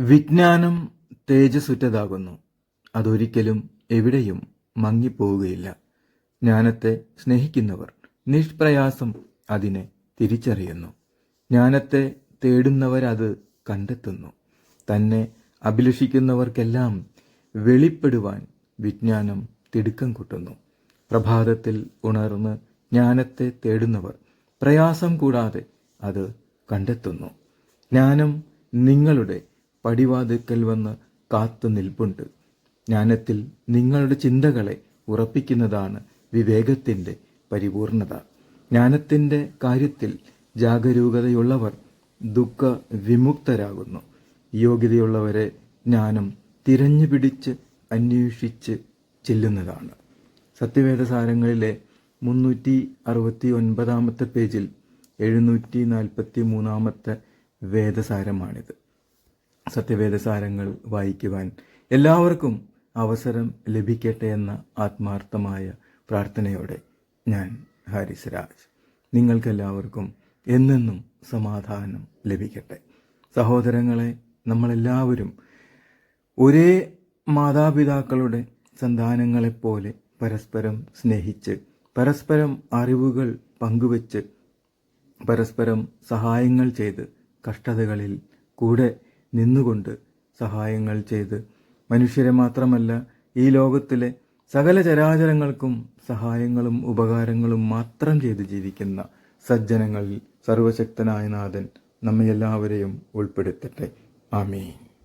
വിജ്ഞാനം തേജസ്സുറ്റതാകുന്നു. അതൊരിക്കലും എവിടെയും മങ്ങിപ്പോവുകയില്ല. ജ്ഞാനത്തെ സ്നേഹിക്കുന്നവർ നിഷ്പ്രയാസം അതിനെ തിരിച്ചറിയുന്നു. ജ്ഞാനത്തെ തേടുന്നവരത് കണ്ടെത്തുന്നു. തന്നെ അഭിലഷിക്കുന്നവർക്കെല്ലാം വെളിപ്പെടുവാൻ വിജ്ഞാനം തിടുക്കം കൂട്ടുന്നു. പ്രഭാതത്തിൽ ഉണർന്ന് ജ്ഞാനത്തെ തേടുന്നവർ പ്രയാസം കൂടാതെ അത് കണ്ടെത്തുന്നു. ജ്ഞാനം നിങ്ങളുടെ പടിവാതിക്കൽ വന്ന് കാത്തു നിൽപ്പുണ്ട്. ജ്ഞാനത്തിൽ നിങ്ങളുടെ ചിന്തകളെ ഉറപ്പിക്കുന്നതാണ് വിവേകത്തിന്റെ പരിപൂർണത. ജ്ഞാനത്തിന്റെ കാര്യത്തിൽ ജാഗരൂകതയുള്ളവർ ദുഃഖ വിമുക്തരാകുന്നു. യോഗ്യതയുള്ളവരെ ജ്ഞാനം തിരഞ്ഞു പിടിച്ച് അന്വേഷിച്ച് ചെല്ലുന്നതാണ്. സത്യവേദസാരങ്ങളിലെ മുന്നൂറ്റി അറുപത്തി ഒൻപതാമത്തെ പേജിൽ എഴുന്നൂറ്റി നാൽപ്പത്തി മൂന്നാമത്തെ വേദസാരമാണിത്. സത്യവേദസാരങ്ങൾ വായിക്കുവാൻ എല്ലാവർക്കും അവസരം ലഭിക്കട്ടെ എന്ന ആത്മാർത്ഥമായ പ്രാർത്ഥനയോടെ ഞാൻ ഹാരിസ് രാജ് നിങ്ങൾക്കെല്ലാവർക്കും എന്നെന്നും സമാധാനം ലഭിക്കട്ടെ. സഹോദരങ്ങളെ നമ്മളെല്ലാവരും ഒരേ മാതാപിതാക്കളുടെ സന്താനങ്ങളെപ്പോലെ പരസ്പരം സ്നേഹിച്ച് പരസ്പരം അറിവുകൾ പങ്കുവച്ച് പരസ്പരം സഹായങ്ങൾ ചെയ്ത് കഷ്ടതകളിൽ കൂടെ നിന്നുകൊണ്ട് സഹായങ്ങൾ ചെയ്ത്. മനുഷ്യരെ മാത്രമല്ല ഈ ലോകത്തിലെ സകല ചരാചരങ്ങൾക്കും സഹായങ്ങളും ഉപകാരങ്ങളും മാത്രം ചെയ്ത് ജീവിക്കുന്ന സജ്ജനങ്ങളിൽ സർവശക്തനായ നാഥൻ നമ്മെല്ലാവരെയും ഉൾപ്പെടുത്തട്ടെ. ആമീൻ.